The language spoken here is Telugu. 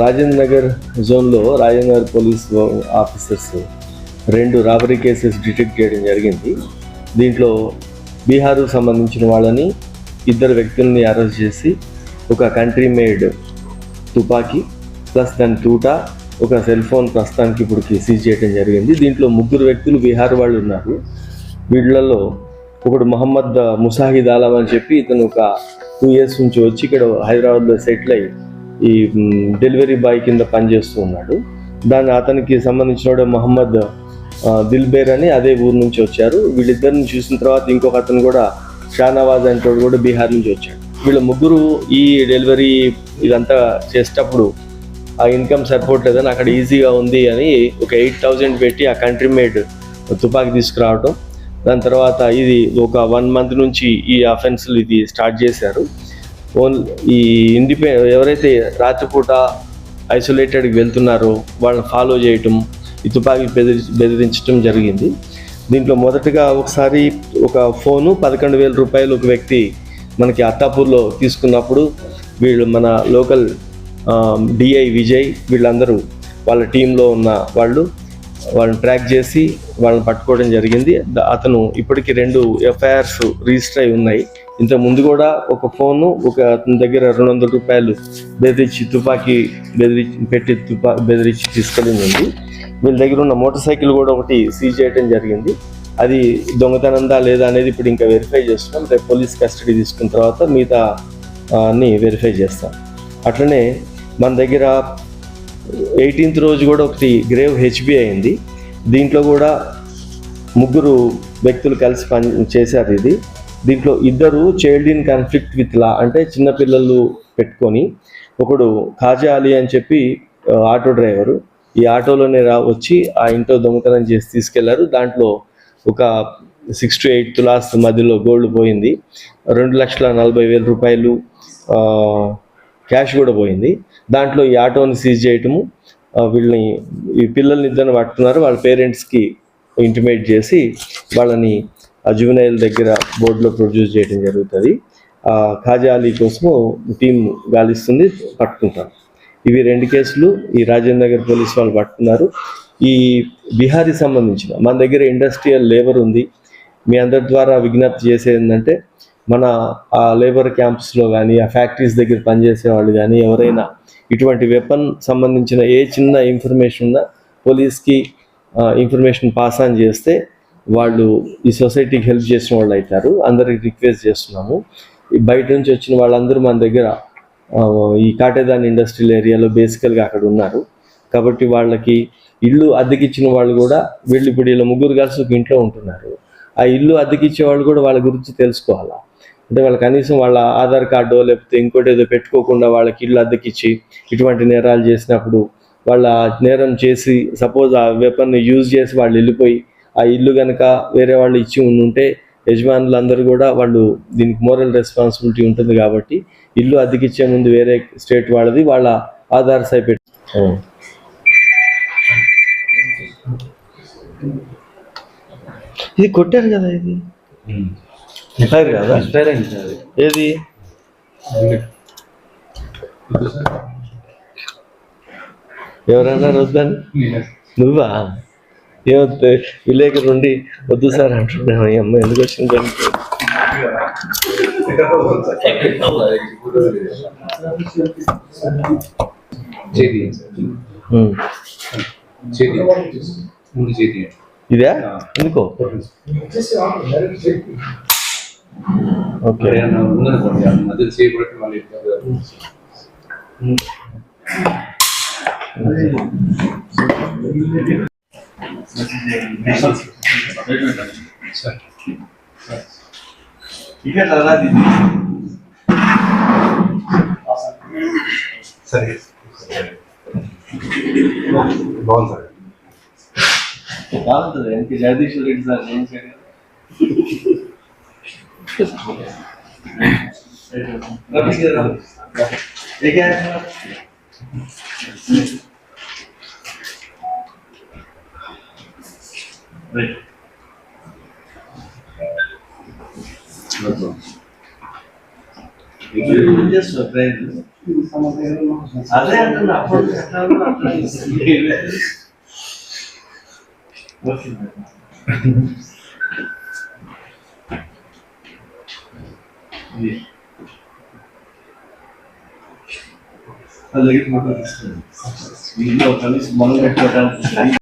రాజేంద్ర నగర్ జోన్లో రాజేంద్ర నగర్ పోలీస్ ఆఫీసర్స్ రెండు రాబరీ కేసెస్ డిటెక్ట్ చేయడం జరిగింది. దీంట్లో బీహార్కు సంబంధించిన వాళ్ళని ఇద్దరు వ్యక్తుల్ని అరెస్ట్ చేసి ఒక కంట్రీ మేడ్ తుపాకీ ప్లస్ దాని తూట ఒక సెల్ ఫోన్ ప్రస్తుతానికి ఇప్పుడు సీజ్ చేయడం జరిగింది. దీంట్లో ముగ్గురు వ్యక్తులు బీహార్ వాళ్ళు ఉన్నారు. వీళ్ళలో ఒకడు మహమ్మద్ ముసాహిద్ ఆలం అని చెప్పి ఇతను ఒక టూ ఇయర్స్ నుంచి వచ్చి ఇక్కడ హైదరాబాద్లో సెటిల్ అయ్యి ఈ డెలివరీ బాయ్ కింద పనిచేస్తూ ఉన్నాడు. దాని అతనికి సంబంధించిన మహమ్మద్ దిల్బేర్ అని అదే ఊరు నుంచి వచ్చారు. వీళ్ళిద్దరిని చూసిన తర్వాత ఇంకొక అతను కూడా షానవాజ్ అనేటోడు కూడా బీహార్ నుంచి వచ్చాడు. వీళ్ళ ముగ్గురు ఈ డెలివరీ ఇదంతా చేసేటప్పుడు ఆ ఇన్కమ్ సరిపోవట్లేదని అక్కడ ఈజీగా ఉంది అని ఒక ఎయిట్ థౌజండ్ పెట్టి ఆ కంట్రీ మేడ్ తుపాకీ తీసుకురావటం. దాని తర్వాత ఇది ఒక వన్ మంత్ నుంచి ఈ అఫెన్స్లు ఇది స్టార్ట్ చేశారు. ఓన్ ఈ ఇండిపె ఎవరైతే రాత్రిపూట ఐసోలేటెడ్కి వెళ్తున్నారో వాళ్ళని ఫాలో చేయటం ఈ తుపాకీ బెదిరి బెదిరించడం జరిగింది. దీంట్లో మొదటగా ఒకసారి ఒక ఫోను పదకొండు వేల రూపాయలు ఒక వ్యక్తి మనకి అత్తాపూర్లో తీసుకున్నప్పుడు వీళ్ళు మన లోకల్ డిఐ విజయ్ వీళ్ళందరూ వాళ్ళ టీంలో ఉన్న వాళ్ళు వాళ్ళని ట్రాక్ చేసి వాళ్ళని పట్టుకోవడం జరిగింది. అతను ఇప్పటికీ రెండు ఎఫ్ఐఆర్స్ రిజిస్టర్ అయి ఉన్నాయి. ఇంత ముందు కూడా ఒక ఫోను ఒక అతని దగ్గర రెండు వందల రూపాయలు బెదిరించి తుపాకీ బెదిరించి పెట్టి తుపా బెదిరించి తీసుకెళ్ళింది వీళ్ళ దగ్గర ఉన్న మోటార్ సైకిల్ కూడా ఒకటి సీజ్ చేయడం జరిగింది. అది దొంగతనందా లేదా అనేది ఇప్పుడు ఇంకా వెరిఫై చేస్తున్నాం. రేపు పోలీస్ కస్టడీ తీసుకున్న తర్వాత మిగతా అన్ని వెరిఫై చేస్తాం. అట్లనే మన దగ్గర ఎయిటీన్త్ రోజు కూడా ఒకటి గ్రేవ్ హెచ్బి అయింది. దీంట్లో కూడా ముగ్గురు వ్యక్తులు కలిసి పని చేశారు ఇది. దీంట్లో ఇద్దరు child in conflict with law అంటే చిన్నపిల్లలు పెట్టుకొని ఒకడు ఖాజా అలీ అని చెప్పి ఆటో డ్రైవరు ఈ ఆటోలోనే రా వచ్చి ఆ ఇంట్లో దొంగతనం చేసి తీసుకెళ్ళారు. దాంట్లో ఒక సిక్స్ టు ఎయిట్ తులాస్ మధ్యలో గోల్డ్ పోయింది. రెండు లక్షల నలభై వేల రూపాయలు క్యాష్ కూడా పోయింది. దాంట్లో ఈ ఆటోని సీజ్ చేయటము వీళ్ళని ఈ పిల్లల్ని ఇద్దరిని పట్టుకున్నారు. వాళ్ళ పేరెంట్స్కి ఇంటిమేట్ చేసి వాళ్ళని జువెనైల్ దగ్గర బోర్డులో ప్రొడ్యూస్ చేయడం జరుగుతుంది. ఆ ఖాజా అలీ కోసము టీం గాలిస్తుంది పట్టుకుంటారు ఇవి రెండు కేసులు ఈ రాజేంద్ర నగర్ పోలీస్ వాళ్ళు పట్టుకున్నారు. ఈ బీహారీ సంబంధించిన మన దగ్గర ఇండస్ట్రియల్ లేబర్ ఉంది. మీ అందరి ద్వారా విజ్ఞప్తి చేసేది ఏంటంటే మన ఆ లేబర్ క్యాంప్స్లో కానీ ఆ ఫ్యాక్టరీస్ దగ్గర పనిచేసే వాళ్ళు కానీ ఎవరైనా ఇటువంటి వెపన్ సంబంధించిన ఏ చిన్న ఇన్ఫర్మేషన్ ఉన్నా పోలీస్కి ఇన్ఫర్మేషన్ పాస్ ఆన్ చేస్తే వాళ్ళు ఈ సొసైటీకి హెల్ప్ చేసిన వాళ్ళు అవుతారు అందరికి రిక్వెస్ట్ చేస్తున్నాము. బయట నుంచి వచ్చిన వాళ్ళందరూ మన దగ్గర ఈ కాటేదాన్ ఇండస్ట్రియల్ ఏరియాలో బేసికల్గా అక్కడ ఉన్నారు. కాబట్టి వాళ్ళకి ఇల్లు అద్దెకిచ్చిన వాళ్ళు కూడా వీళ్ళు ఇప్పుడు వీళ్ళ ముగ్గురు కలిసి ఒక ఇంట్లో ఉంటున్నారు. ఆ ఇల్లు అద్దెకిచ్చే వాళ్ళు కూడా వాళ్ళ గురించి తెలుసుకోవాలా? అంటే వాళ్ళు కనీసం వాళ్ళ ఆధార్ కార్డు లేకపోతే ఇంకోటి ఏదో పెట్టుకోకుండా వాళ్ళకి ఇల్లు అద్దెకిచ్చి ఇటువంటి నేరాలు చేసినప్పుడు వాళ్ళ నేరం చేసి సపోజ్ ఆ వెపన్ యూజ్ చేసి వాళ్ళు వెళ్ళిపోయి ఆ ఇల్లు కనుక వేరే వాళ్ళు ఇచ్చి ఉంటే యజమానులు అందరూ కూడా వాళ్ళు దీనికి మోరల్ రెస్పాన్సిబిలిటీ ఉంటుంది కాబట్టి ఇల్లు అద్దెకిచ్చే ముందు వేరే స్టేట్ వాళ్ళది వాళ్ళ ఆధార్ సై పెట్టి ఇది కొట్టారు కదా ఇది? కదా? ఏది? ఎవరన్నా వద్దని నువ్వా? ఏమొద్దు విలేకరు నుండి వద్దు సార్ అంటున్నాను ఈ అమ్మ ఎందుకు వచ్చింది ఉమ్. ఇదా ఎందుకో ఓకే సరే బాగుంది సార్ బాగుంటుంది ఎన్కి జగదీశ్వర్ రెడ్డి సార్ ఏం చేయడం చేస్తున్నా ప్రయత్నం అదే అంటున్నా అప్పుడు ఎట్లా ఉన్నా అట్లా చేస్తుంది. Okay madam. ఇది. అలాగే ఫోటో తీస్తాను ఇంట్లో కనీసం మనం పెట్టుకోవడానికి